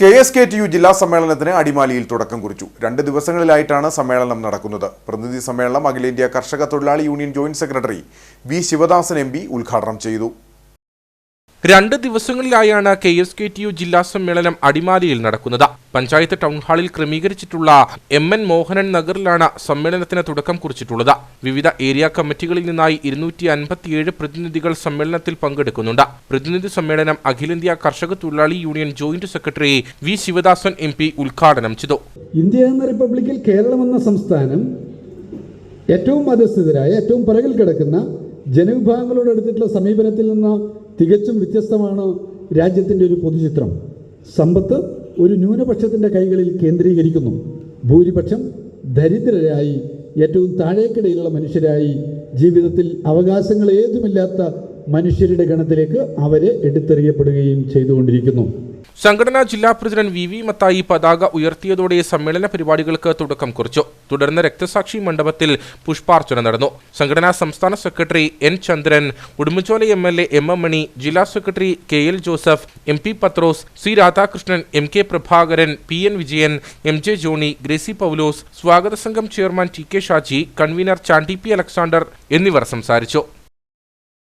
K S K T U ജില്ലാ സമ്മേളനത്തിന് അടിമാലിയിൽ തുടക്കം കുറിച്ചു. രണ്ട് ദിവസങ്ങളിലായിട്ടാണ് സമ്മേളനം നടക്കുന്നത്. പ്രതിനിധി സമ്മേളനം അഖിലേന്ത്യാ കർഷക തൊഴിലാളി union joint secretary V Sivadasan M ഉദ്ഘാടനം ചെയ്തു. രണ്ട് ദിവസങ്ങളിലായാണ് K S K T U ജില്ലാ സമ്മേളനം അടിമാലിയിൽ നടക്കുന്നത്. പഞ്ചായത്ത് ടൗൺ ഹാളിൽ ക്രമീകരിച്ചിട്ടുള്ള എം എൻ മോഹനൻ നഗറിലാണ് സമ്മേളനത്തിന് തുടക്കം കുറിച്ചിട്ടുള്ളത്. വിവിധ ഏരിയ കമ്മിറ്റികളിൽ നിന്നായി ഇരുന്നൂറ്റി അൻപത്തിയേഴ് പ്രതിനിധികൾ സമ്മേളനത്തിൽ പങ്കെടുക്കുന്നുണ്ട്. പ്രതിനിധി സമ്മേളനം അഖിലേന്ത്യാ കർഷക തൊഴിലാളി union joint secretary V Sivadasan M P ഉദ്ഘാടനം ചെയ്തു. ഇന്ത്യ എന്ന റിപ്പബ്ലിക്കിൽ കേരളം എന്ന സംസ്ഥാനം ഏറ്റവും മധ്യസ്ഥിതരായ ഏറ്റവും പിറകിൽ കിടക്കുന്ന ജനവിഭാഗങ്ങളോട് എടുത്തിട്ടുള്ള സമീപനത്തിൽ നിന്ന് തികച്ചും വ്യത്യസ്തമാണ് രാജ്യത്തിന്റെ ഒരു പൊതുചിത്രം. സമ്പത്ത് ഒരു ന്യൂനപക്ഷത്തിന്റെ കൈകളിൽ കേന്ദ്രീകരിക്കുന്നു. ഭൂരിപക്ഷം ദരിദ്രരായി ഏറ്റവും താഴേക്കിടയിലുള്ള മനുഷ്യരായി ജീവിതത്തിൽ അവകാശങ്ങൾ ഏതുമില്ലാത്ത മനുഷ്യരുടെ ഗണത്തിലേക്ക് അവരെ എടുത്തെറിയപ്പെടുകയും ചെയ്തുകൊണ്ടിരിക്കുന്നു. സംഘടനാ ജില്ലാ പ്രസിഡന്റ് വി വി മത്തായി പതാക ഉയർത്തിയതോടെ സമ്മേളന പരിപാടികൾക്ക് തുടക്കം കുറിച്ചു. തുടർന്ന് രക്തസാക്ഷി മണ്ഡപത്തിൽ പുഷ്പാർച്ചന നടന്നു. സംഘടനാ സംസ്ഥാന secretary N Chandran Udumbanchola M L A M M Mani ജില്ലാ secretary K L Joseph M P Pathrose C Radhakrishnan M K Prabhakaran P N Vijayan M J Johny Gracy Paulose സ്വാഗത സംഘം chairman T K Shaji convenor Chandy P Alexander എന്നിവർ സംസാരിച്ചു.